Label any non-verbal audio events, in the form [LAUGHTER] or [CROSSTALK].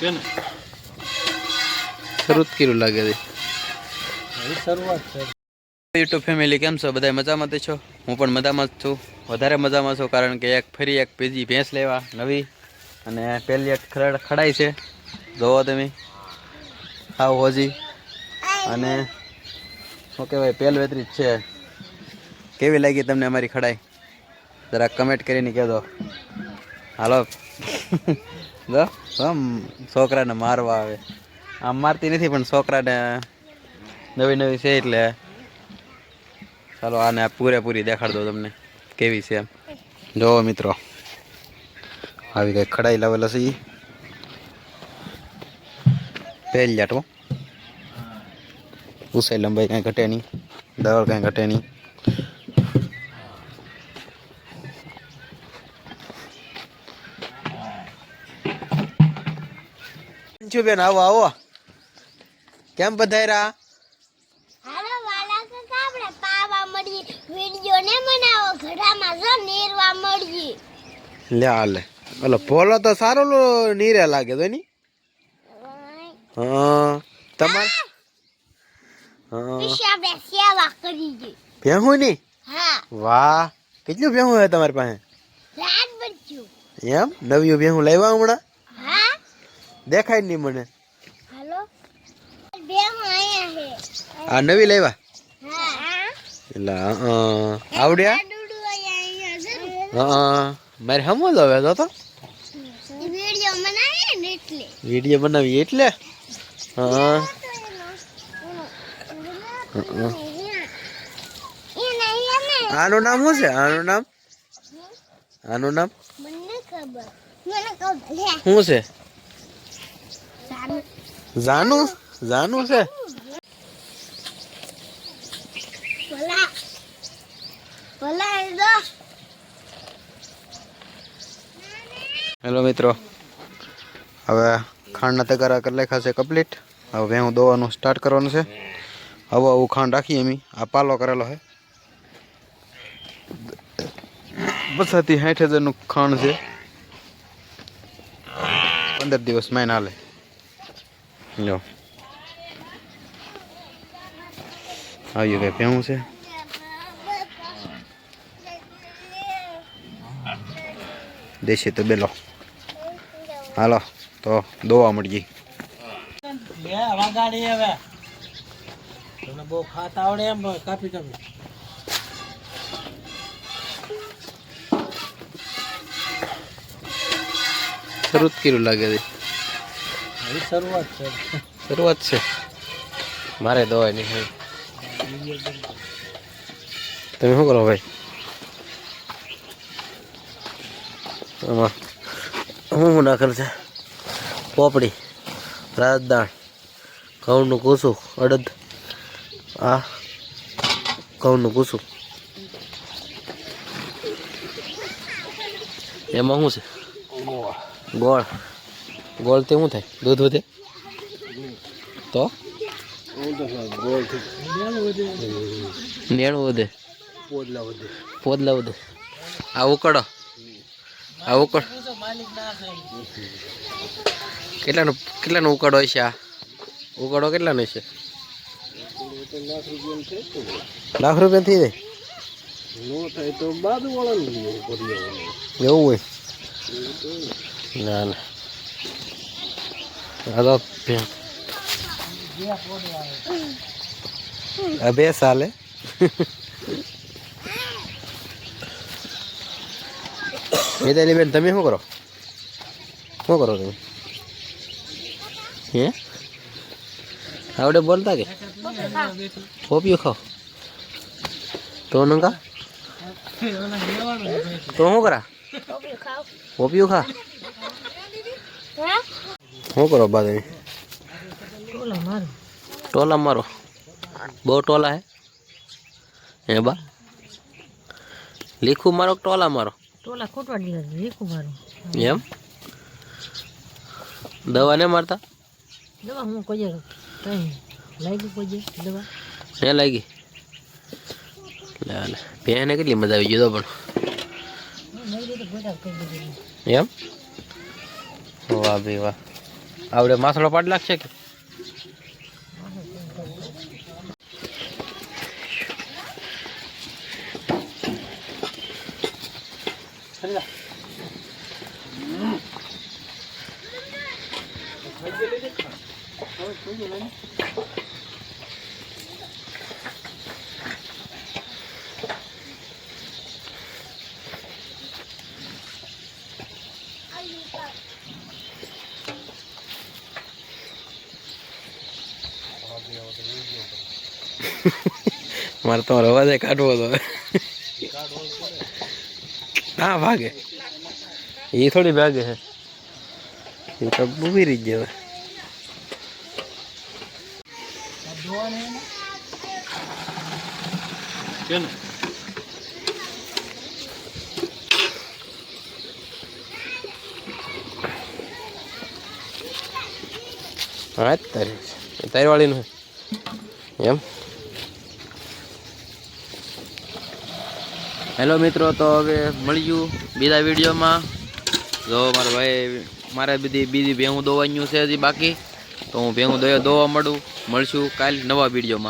કે ને? શરૂ જ લાગે છે. શરૂઆત છે. યુટ્યુબ ફેમિલી કેમ છો? બધા મજામાં છો? હું પણ મજામાં જ છું. વધારે મજામાં છું કારણ કે એક ફરી એક બીજી ભેંસ લેવા નવી અને પહેલી એક ખરડ ખડાઈ છે. જોવો તમે. હાવ હોજી. અને શું કહેવાય પહેલ વેતરી જ છે. કેવી લાગી તમને અમારી ખડાઈ? જરાક કમેન્ટ કરીને કહેજો. હાલો. [LAUGHS] જો, આમ છોકરાને મારવા આવે. આમ મારતી નથી, પણ છોકરાને નવી નવી છે એટલે ચાલો આને પૂરેપૂરી દેખાડ દો તમને, કેવી છે એમ. જોવો મિત્રો, આવી કઈ ખડાઈ લાવેલા છે પહેલ જાટો ઉસાઈ લંબાઈ કાંઈ ઘટે નહીં, દળ કાંઈ ઘટે નહીં. છું બેન આવો આવો કેમ બધાયરા હાલો વાલા કાકા આપણે પાવા મળીએ. વિડિયો ને બનાવો. ઘડામાં જો નીરવા મળીએ. લે હાલે ઓલો ભોલો તો સારો લો નીરે લાગે તો ની? હા તમારે? હા. પછી આપણે સેવા કરીએ ભેહું ની? હા. વાહ. કેટલું ભેહું હે તમારી પાસે? રાત બચ્યું. એમ? નવી ભેહું લાવ્યા હમણાં? હા દેખાય નહીં મને. હાલો? બે હું અહીંયા છે આ નવી લેવા હા. એટલે હા આવડ્યા? ડુડુ છે હા મારે હમો જ તો? તો વિડિયો બનાવીએ ને એટલે. વીડિયો બનાવી એટલે? હા. આનું નામ શું છે? આનું નામ? આનું નામ? મને ખબર. મને ખબર. શું છે? જાનું જાનું છે. હેલો મિત્રો. હવે ખાંડના તગારા કરી લેખા છે કમ્પ્લીટ હવે હું દોવાનું સ્ટાર્ટ કરવાનું છે. હવે આવું ખાંડ રાખીએ એમ આ પાલો કરેલો છે. બસાથી સાઠ હજારનું ખાંડ છે. પંદર દિવસ મહિના હાલે. લો. આવ્યું કઈ ભેહું છે? દેશી તો બેલો હાલો તો દોવા મળી બે વાગાડી હવે. તમને બહુ ખાતા આવડે એમ કાપી તમે શરૂ કર્યું લાગે છે. શરૂઆત છે. શરૂઆત છે. મારે દવાઈ નહીં તમે શું કરો ભાઈ? આમાં શું શું નાખેલ છે? પોપડી રાજદાણ ઘઉંનું કૂસું અડદ. આ ઘઉંનું કૂસું એમાં શું છે? ગોળ. ગોળ તે શું થાય? દૂધ વધે? તો? નેણું વધે. પોદલા વધે. પોદલા વધે આ ઉકળો. આ ઉકળ. કેટલાનો કેટલાનો ઉકાળો હશે આ? ઉકાળો કેટલાનો હશે લાખ રૂપિયા થઈ જાય? એવું હોય? ના ના. બે સાલે. મિતાલી બેન તમે શું કરો? શું કરો તમે? હે? આવડે બોલતા કે? પોપિયું ખાઓ. તો નંગા? તો શું કરા? પોપિયું ખા. હા? શું કરો બા તમે? ટોલા મારો બહુ ટોલા હે? હે બા? લીખું મારો કે ટોલા મારો ટોલા ખોટવા દીધા રીકું મારું. એમ? દવા ને મારતા? દવા હું કોઈ કઈ લાગી કોઈ દવા? ને લાગી? લે લે. પેને કેટલી મજા આવી ગયો તો પણ. નહીં તો ગોડા કરી દીધી. એમ? વાહ ભાઈ વાહ. આવડે માસડો પાડ લાગશે કે? [LAUGHS] મારે તમારો અવાજ કાઢવો તો હા ભાગે. એ થોડી ભાગે છે. એ તો ડૂબી રહી ગયો હા તારી તારી વાળીનું એમ? હેલો મિત્રો, તો હવે મળ્યું બીજા વિડીયોમાં. જો મારા ભાઈ, મારે બધી બીજી ભેહું દોવાનું છે હજી બાકી, તો હું ભેહું દોવા મળું મળશું કાલ નવા વિડીયોમાં.